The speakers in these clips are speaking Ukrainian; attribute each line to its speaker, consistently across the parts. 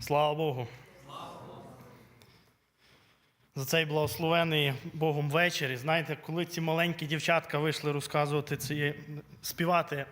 Speaker 1: Слава Богу. За цей благословений Богом вечір. І знаєте, коли ці маленькі дівчатка вийшли розказувати ці, співати,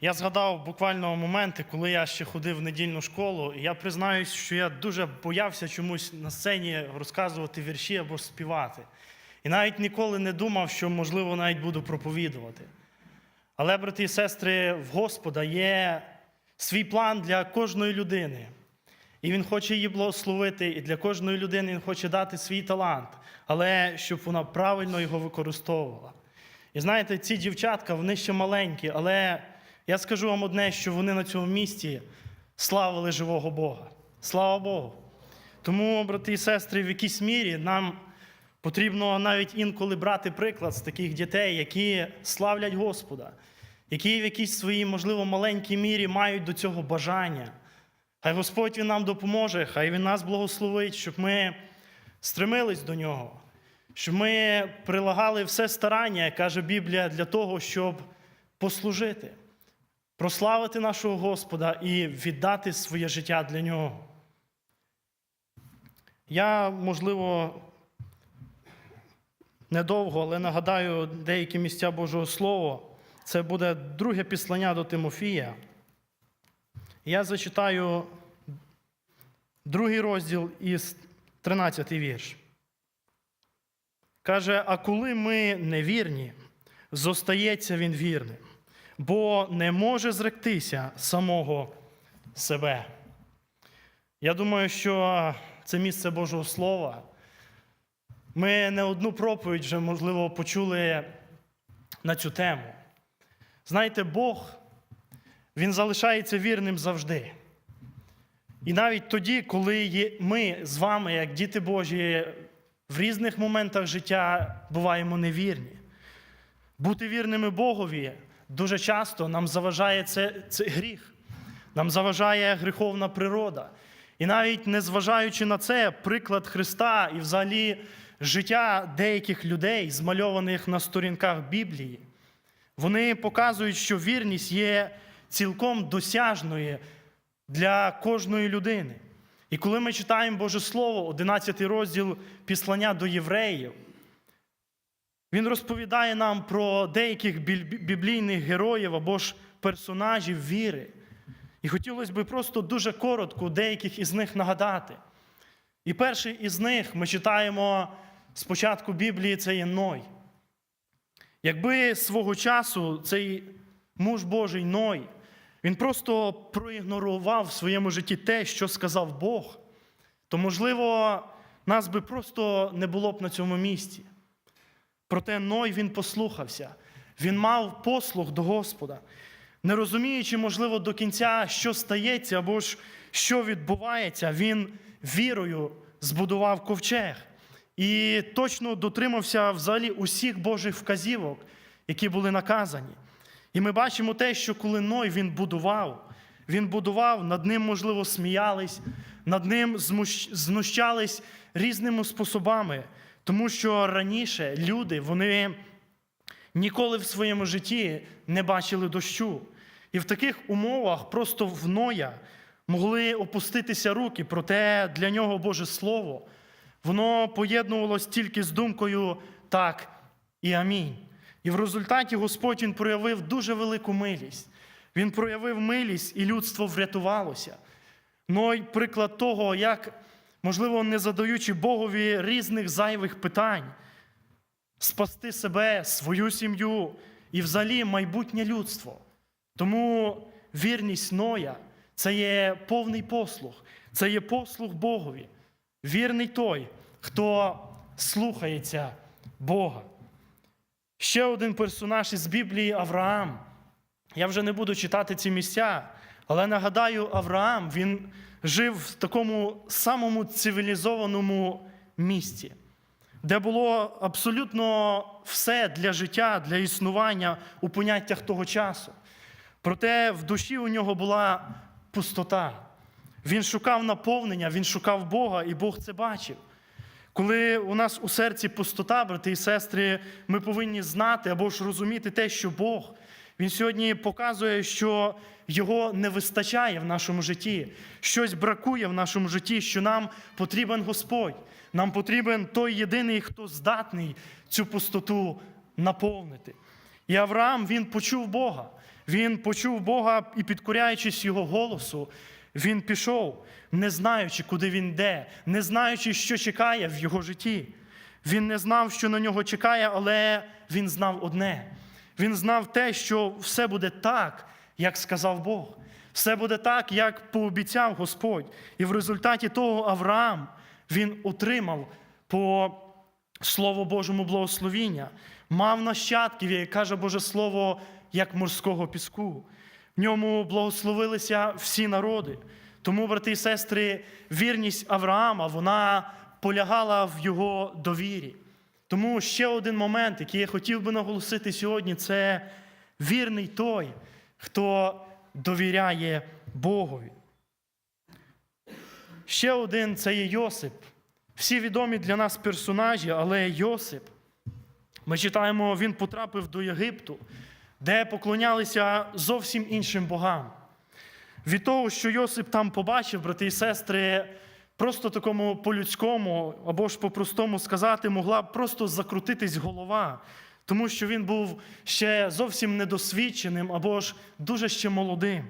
Speaker 1: я згадав буквально моменти, коли я ще ходив в недільну школу, і я признаюсь, що я дуже боявся чомусь на сцені розказувати вірші або співати. І навіть ніколи не думав, що, можливо, навіть буду проповідувати. Але, брати і сестри, в Господа є свій план для кожної людини. І Він хоче її благословити, і для кожної людини Він хоче дати свій талант, але щоб вона правильно його використовувала. І знаєте, ці дівчатка, вони ще маленькі, але я скажу вам одне, що вони на цьому місці славили живого Бога. Слава Богу. Тому, брати і сестри, в якійсь мірі нам потрібно навіть інколи брати приклад з таких дітей, які славлять Господа, які в якійсь своїй, можливо, маленькій мірі мають до цього бажання. Хай Господь Він нам допоможе, хай Він нас благословить, щоб ми стремились до нього, щоб ми прилагали все старання, як каже Біблія, для того, щоб послужити, прославити нашого Господа і віддати своє життя для нього. Я, можливо, недовго, але нагадаю деякі місця Божого Слова. Це буде друге післання до Тимофія. Я зачитаю другий розділ із 13 вірш. Каже: А коли ми невірні, зостається він вірним, бо не може зректися самого себе. Я думаю, що це місце Божого Слова. Ми не одну проповідь вже, можливо, почули на цю тему. Знаєте, Бог, Він залишається вірним завжди. І навіть тоді, коли ми з вами, як діти Божі, в різних моментах життя буваємо невірні. Бути вірними Богові дуже часто нам заважає це, це гріх, нам заважає гріховна природа. І навіть незважаючи на це, приклад Христа і взагалі життя деяких людей, змальованих на сторінках Біблії, вони показують, що вірність є цілком досяжною для кожної людини. І коли ми читаємо Боже Слово, 11 розділ післання до євреїв, він розповідає нам про деяких біблійних героїв або ж персонажів віри. І хотілося б просто дуже коротко деяких із них нагадати. І перший із них ми читаємо спочатку Біблії, це є Ной. Якби свого часу цей муж Божий Ной, він просто проігнорував в своєму житті те, що сказав Бог, то, можливо, нас би просто не було б на цьому місці. Проте Ной він послухався, він мав послух до Господа, не розуміючи, можливо, до кінця, що стається або ж що відбувається, він вірою збудував ковчег і точно дотримався взагалі усіх Божих вказівок, які були наказані. І ми бачимо те, що коли Ной він будував, він будував, над ним, можливо, сміялись, над ним знущались різними способами, тому що раніше люди, вони ніколи в своєму житті не бачили дощу. І в таких умовах просто в Ноя могли опуститися руки, проте для нього Боже Слово, воно поєднувалось тільки з думкою так і амінь. І в результаті Господь Він проявив дуже велику милість. Він проявив милість, і людство врятувалося. Ну і приклад того, як, можливо, не задаючи Богові різних зайвих питань, спасти себе, свою сім'ю і взагалі майбутнє людство. Тому вірність Ноя це є повний послух, це є послух Богові. Вірний той, хто слухається Бога. Ще один персонаж із Біблії Авраам. Я вже не буду читати ці місця, але нагадаю, Авраам він жив в такому самому цивілізованому місті, де було абсолютно все для життя, для існування у поняттях того часу. Проте в душі у нього була пустота. Він шукав наповнення, він шукав Бога, і Бог це бачив. Коли у нас у серці пустота, брати і сестри, ми повинні знати або ж розуміти те, що Бог Він сьогодні показує, що його не вистачає в нашому житті, щось бракує в нашому житті, що нам потрібен Господь. Нам потрібен той єдиний, хто здатний цю пустоту наповнити. І Авраам він почув Бога. Він почув Бога і, підкоряючись його голосу, він пішов, не знаючи, куди він йде, не знаючи, що чекає в його житті. Він не знав, що на нього чекає, але він знав одне. Він знав те, що все буде так, як сказав Бог. Все буде так, як пообіцяв Господь. І в результаті того Авраам він отримав по Слову Божому благословіння, мав нащадків, як каже Боже Слово, як морського піску. В ньому благословилися всі народи. Тому, брати і сестри, вірність Авраама вона полягала в його довірі. Тому ще один момент, який я хотів би наголосити сьогодні, це вірний той, хто довіряє Богові. Ще один це є Йосип. Всі відомі для нас персонажі, але Йосип, ми читаємо, він потрапив до Єгипту, де поклонялися зовсім іншим богам. Від того, що Йосип там побачив, брати і сестри, просто такому по-людському або ж по-простому сказати, могла б просто закрутитись голова, тому що він був ще зовсім недосвідченим або ж дуже ще молодим.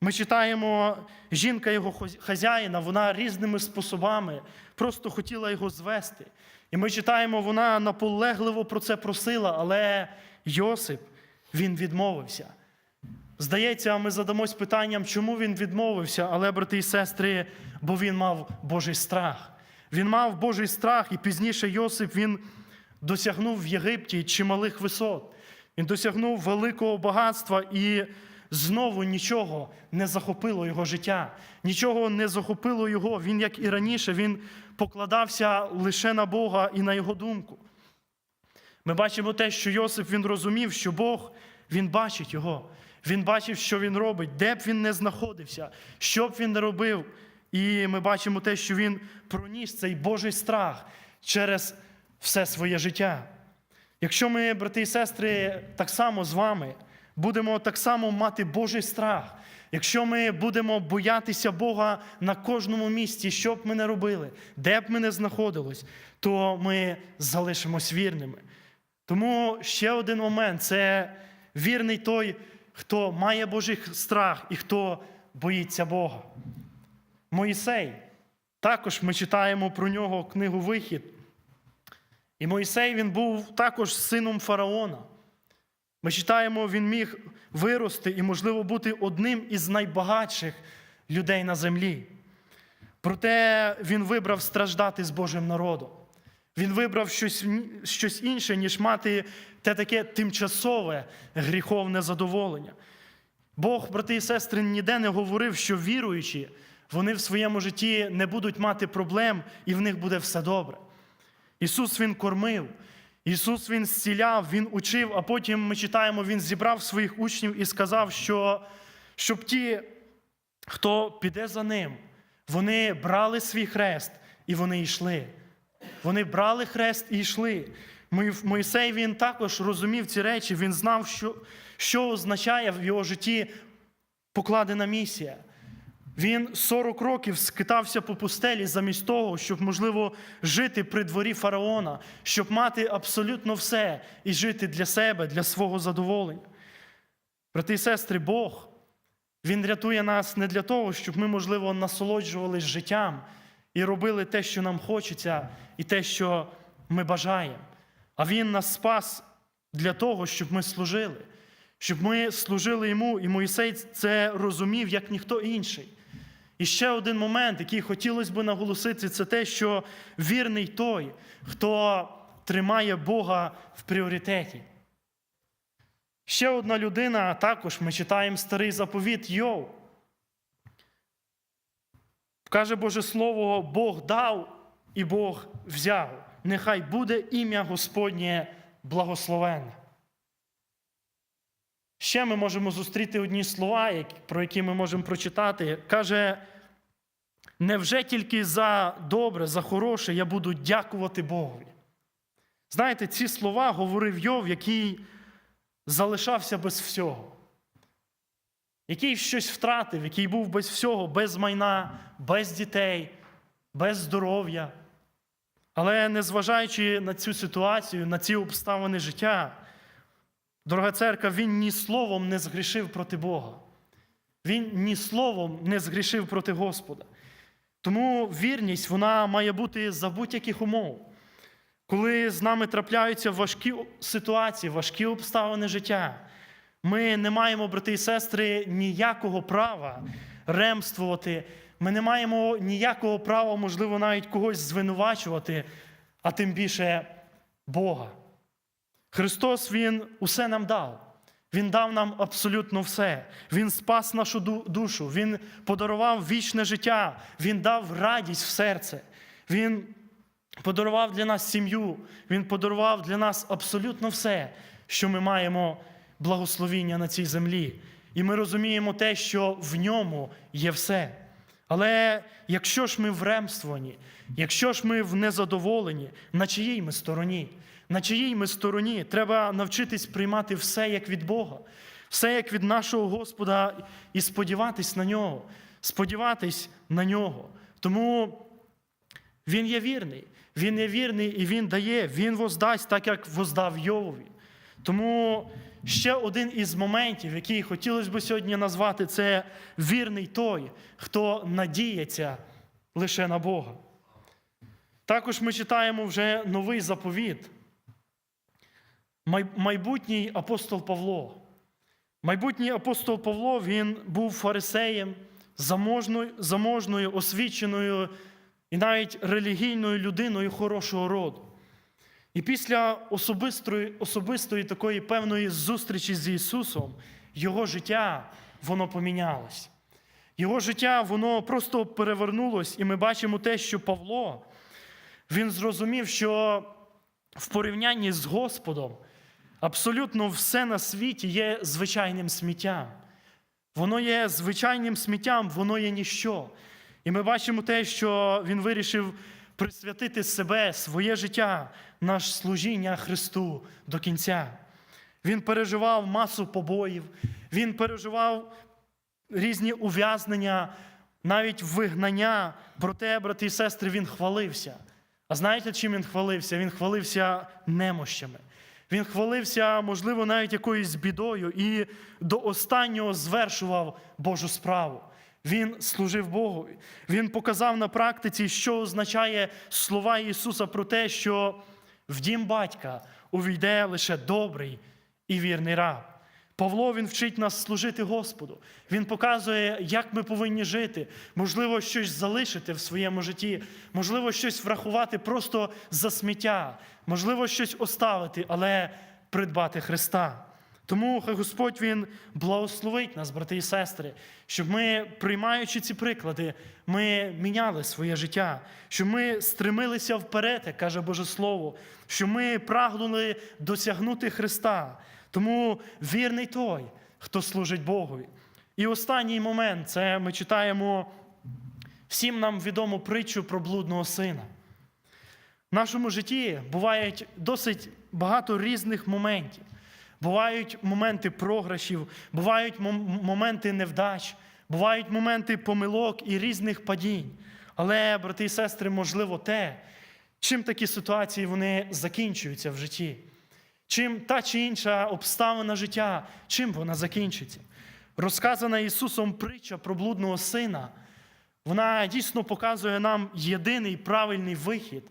Speaker 1: Ми читаємо, жінка його хазяїна, вона різними способами просто хотіла його звести. І ми читаємо, вона наполегливо про це просила, але Йосип, він відмовився. Здається, ми задамось питанням, чому він відмовився, але, брати і сестри, бо він мав Божий страх. Він мав Божий страх, і пізніше Йосип він досягнув в Єгипті чималих висот. Він досягнув великого багатства і знову нічого не захопило його життя, нічого не захопило його. Він, як і раніше, він покладався лише на Бога і на його думку. Ми бачимо те, що Йосип він розумів, що Бог він бачить його. Він бачив, що він робить, де б він не знаходився, що б він не робив. І ми бачимо те, що він проніс цей Божий страх через все своє життя. Якщо ми, брати і сестри, так само з вами будемо так само мати Божий страх, якщо ми будемо боятися Бога на кожному місці, що б ми не робили, де б ми не знаходились, то ми залишимось вірними. Тому ще один момент це вірний той, хто має Божий страх і хто боїться Бога. Моїсей. Також ми читаємо про нього книгу Вихід. І Моїсей він був також сином фараона. Ми читаємо, він міг вирости і, можливо, бути одним із найбагатших людей на землі. Проте він вибрав страждати з Божим народом. Він вибрав щось щось інше, ніж мати те таке тимчасове гріховне задоволення. Бог, брати і сестри, ніде не говорив, що віруючі, вони в своєму житті не будуть мати проблем і в них буде все добре. Ісус Він кормив, Ісус Він зціляв, Він учив, а потім ми читаємо, Він зібрав своїх учнів і сказав, що щоб ті, хто піде за ним, вони брали свій хрест і вони йшли. Вони брали хрест і йшли. Моїсей він також розумів ці речі, він знав, що що означає в його житті покладена місія. Він 40 років скитався по пустелі замість того, щоб, можливо, жити при дворі фараона, щоб мати абсолютно все і жити для себе, для свого задоволення. Брати і сестри, Бог, Він рятує нас не для того, щоб ми, можливо, насолоджувалися життям і робили те, що нам хочеться, і те, що ми бажаємо. А Він нас спас для того, щоб ми служили, щоб ми служили йому, і Моїсей це розумів, як ніхто інший. І ще один момент, який хотілося б наголосити, це те, що вірний той, хто тримає Бога в пріоритеті. Ще одна людина, також ми читаємо старий заповіт Йов. Каже Боже Слово, Бог дав і Бог взяв. Нехай буде ім'я Господнє благословенне. Ще ми можемо зустріти одні слова, про які ми можемо прочитати. Каже, невже тільки за добре, за хороше я буду дякувати Богові? Знаєте, ці слова говорив Йов, який залишався без всього, який щось втратив, який був без всього, без майна, без дітей, без здоров'я. Але незважаючи на цю ситуацію, на ці обставини життя, дорога церква, він ні словом не згрішив проти Бога. Він ні словом не згрішив проти Господа. Тому вірність вона має бути за будь-яких умов. Коли з нами трапляються важкі ситуації, важкі обставини життя, ми не маємо, брати і сестри, ніякого права ремствувати. Ми не маємо ніякого права, можливо, навіть когось звинувачувати, а тим більше Бога. Христос Він усе нам дав. Він дав нам абсолютно все. Він спас нашу душу, Він подарував вічне життя, Він дав радість в серце. Він подарував для нас сім'ю, Він подарував для нас абсолютно все, що ми маємо благословіння на цій землі. І ми розуміємо те, що в ньому є все. Але якщо ж ми в ремствуванні, якщо ж ми в незадоволенні, на чиїй ми стороні? На чиїй ми стороні? Треба навчитись приймати все як від Бога, все як від нашого Господа, і сподіватись на нього, сподіватись на нього. Тому він є вірний. Він є вірний і він дає, він воздасть, так як воздав Йовові. Тому ще один із моментів, який хотілося б сьогодні назвати, це вірний той, хто надіється лише на Бога. Також ми читаємо вже новий заповіт. Майбутній апостол Павло. Майбутній апостол Павло він був фарисеєм, заможною, заможною, освіченою і навіть релігійною людиною хорошого роду. І після особистої, особистої такої певної зустрічі з Ісусом, його життя воно помінялось. Його життя воно просто перевернулось, і ми бачимо те, що Павло він зрозумів, що в порівнянні з Господом абсолютно все на світі є звичайним сміттям. Воно є звичайним сміттям, воно є ніщо. І ми бачимо те, що він вирішив присвятити себе, своє життя, наше служіння Христу до кінця. Він переживав масу побоїв, він переживав різні ув'язнення, навіть вигнання. Проте, брати і сестри, він хвалився. А знаєте, чим він хвалився? Він хвалився немощами. Він хвалився, можливо, навіть якоюсь бідою і до останнього звершував Божу справу. Він служив Богу. Він показав на практиці, що означає слова Ісуса про те, що в дім батька увійде лише добрий і вірний раб. Павло він вчить нас служити Господу. Він показує, як ми повинні жити. Можливо, щось залишити в своєму житті, можливо, щось врахувати просто за сміття, можливо, щось оставити, але придбати Христа. Тому хай Господь Він благословить нас, брати і сестри, щоб ми, приймаючи ці приклади, ми міняли своє життя, щоб ми стремилися вперед, як каже Боже Слово, щоб ми прагнули досягнути Христа. Тому вірний той, хто служить Богові. І останній момент це ми читаємо всім нам відому притчу про блудного сина. В нашому житті бувають досить багато різних моментів. Бувають моменти програшів, бувають моменти невдач, бувають моменти помилок і різних падінь. Але, брати і сестри, можливо, те, чим такі ситуації вони закінчуються в житті. Чим та чи інша обставина життя, чим вона закінчиться? Розказана Ісусом притча про блудного сина, вона дійсно показує нам єдиний правильний вихід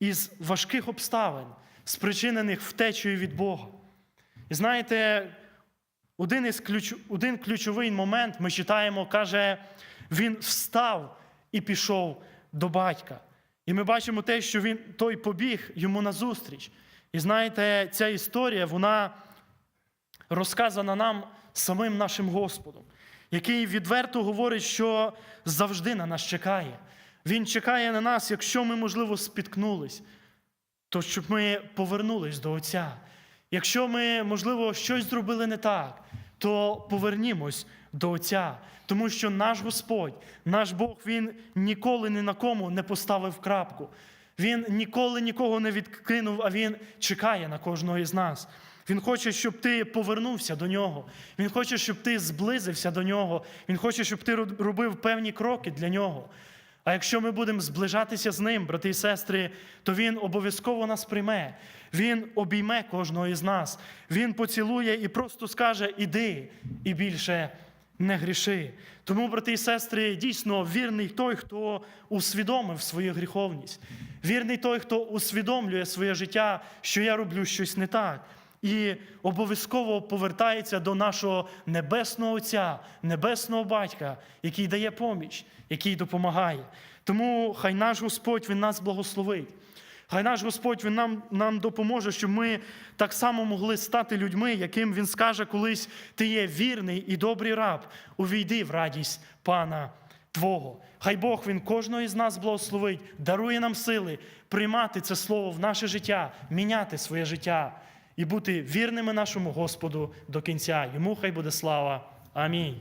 Speaker 1: із важких обставин, спричинених втечею від Бога. І знаєте, один, із ключ... один ключовий момент ми читаємо, каже, він встав і пішов до батька. І ми бачимо те, що він той побіг йому назустріч. І знаєте, ця історія, вона розказана нам самим нашим Господом, який відверто говорить, що завжди на нас чекає. Він чекає на нас, якщо ми, можливо, спіткнулись, то щоб ми повернулись до Отця. Якщо ми, можливо, щось зробили не так, то повернімось до Отця. Тому що наш Господь, наш Бог, Він ніколи ні на кому не поставив крапку. Він ніколи нікого не відкинув, а Він чекає на кожного із нас. Він хоче, щоб ти повернувся до нього. Він хоче, щоб ти зблизився до нього. Він хоче, щоб ти роб- робив певні кроки для нього. А якщо ми будемо зближатися з ним, брати і сестри, то він обов'язково нас прийме. Він обійме кожного із нас. Він поцілує і просто скаже: Іди і більше не гріши. Тому, брати і сестри, дійсно вірний той, хто усвідомив свою гріховність. Вірний той, хто усвідомлює своє життя, що я роблю щось не так. І обов'язково повертається до нашого небесного Отця, небесного батька, який дає поміч, який допомагає. Тому хай наш Господь Він нас благословить. Хай наш Господь Він нам, нам допоможе, щоб ми так само могли стати людьми, яким Він скаже колись: ти є вірний і добрий раб, увійди в радість Пана Твого. Хай Бог Він кожного із нас благословить, дарує нам сили приймати це слово в наше життя, міняти своє життя і бути вірними нашому Господу до кінця. Йому хай буде слава. Амінь.